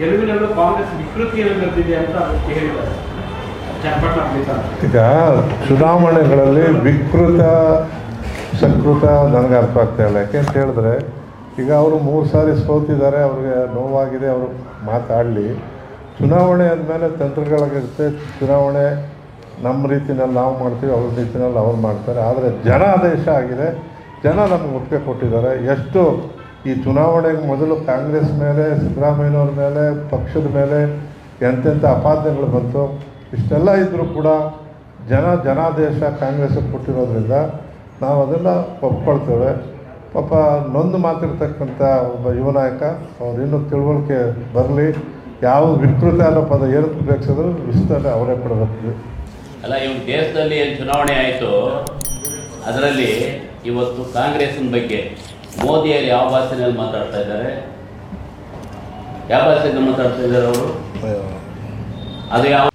ಗೆಲುವಿನಲ್ಲೂ ಕಾಂಗ್ರೆಸ್ ವಿಕೃತಿಯನ್ನು ಅಂತ ಹೇಳಿದ್ದಾರೆ. ಈಗ ಚುನಾವಣೆಗಳಲ್ಲಿ ವಿಕೃತ, ಸಂಕೃತ ನನಗೆ ಅರ್ಥ ಆಗ್ತಾ ಇಲ್ಲ. ಯಾಕೆ ಅಂತ ಹೇಳಿದ್ರೆ, ಈಗ ಅವರು ಮೂರು ಸಾರಿ ಸೋತಿದ್ದಾರೆ, ಅವ್ರಿಗೆ ನೋವಾಗಿದೆ, ಅವರು ಮಾತಾಡಲಿ. ಚುನಾವಣೆ ಅಂದಮೇಲೆ ತಂತ್ರಗಳಾಗಿರುತ್ತೆ, ಚುನಾವಣೆ ನಮ್ಮ ರೀತಿಯಲ್ಲಿ ನಾವು ಮಾಡ್ತೀವಿ, ಅವ್ರ ರೀತಿಯಲ್ಲಿ ಅವ್ರು ಮಾಡ್ತಾರೆ. ಆದರೆ ಜನ ಆದೇಶ ಆಗಿದೆ. ಜನ ನಮ್ಗೆ ಒಪ್ಪಿಗೆ ಕೊಟ್ಟಿದ್ದಾರೆ. ಎಷ್ಟು ಈ ಚುನಾವಣೆಗೆ ಮೊದಲು ಕಾಂಗ್ರೆಸ್ ಮೇಲೆ, ಸಿದ್ದರಾಮಯ್ಯನವ್ರ ಮೇಲೆ, ಪಕ್ಷದ ಮೇಲೆ ಎಂತೆಂಥ ಅಪಾದನೆಗಳು ಬಂತು, ಇಷ್ಟೆಲ್ಲ ಇದ್ದರೂ ಕೂಡ ಜನ, ಜನಾದೇಶ ಕಾಂಗ್ರೆಸ್ಗೆ ಕೊಟ್ಟಿರೋದ್ರಿಂದ ನಾವು ಅದನ್ನು ಒಪ್ಕೊಳ್ತೇವೆ. ಪಾಪ ನೊಂದು ಮಾತಿರ್ತಕ್ಕಂಥ ಒಬ್ಬ ಯುವ ನಾಯಕ, ಅವ್ರು ಇನ್ನೂ ತಿಳುವಳಿಕೆ ಬರಲಿ, ಯಾವ ವಿಕೃತ ಅನ್ನೋ ಪದ ಏನಕ್ಕೆ ಉಪಯೋಗಿಸಿದ್ರು ವಿಸ್ತರಣೆ ಅವರೇ ಕೊಡಬೇಕು ಅಲ್ಲ ಇವ್ ದೇಶದಲ್ಲಿ ಏನು ಚುನಾವಣೆ ಆಯಿತು, ಅದರಲ್ಲಿ ಇವತ್ತು ಕಾಂಗ್ರೆಸ್ನ ಬಗ್ಗೆ ಮೋದಿಯವರು ಯಾವ ಭಾಷೆನಲ್ಲಿ ಮಾತಾಡ್ತಾ ಇದ್ದಾರೆ? ಯಾವ ಭಾಷೆಯಿಂದ ಮಾತಾಡ್ತಾ ಇದ್ದಾರೆ ಅವರು? ಅದು ಯಾವ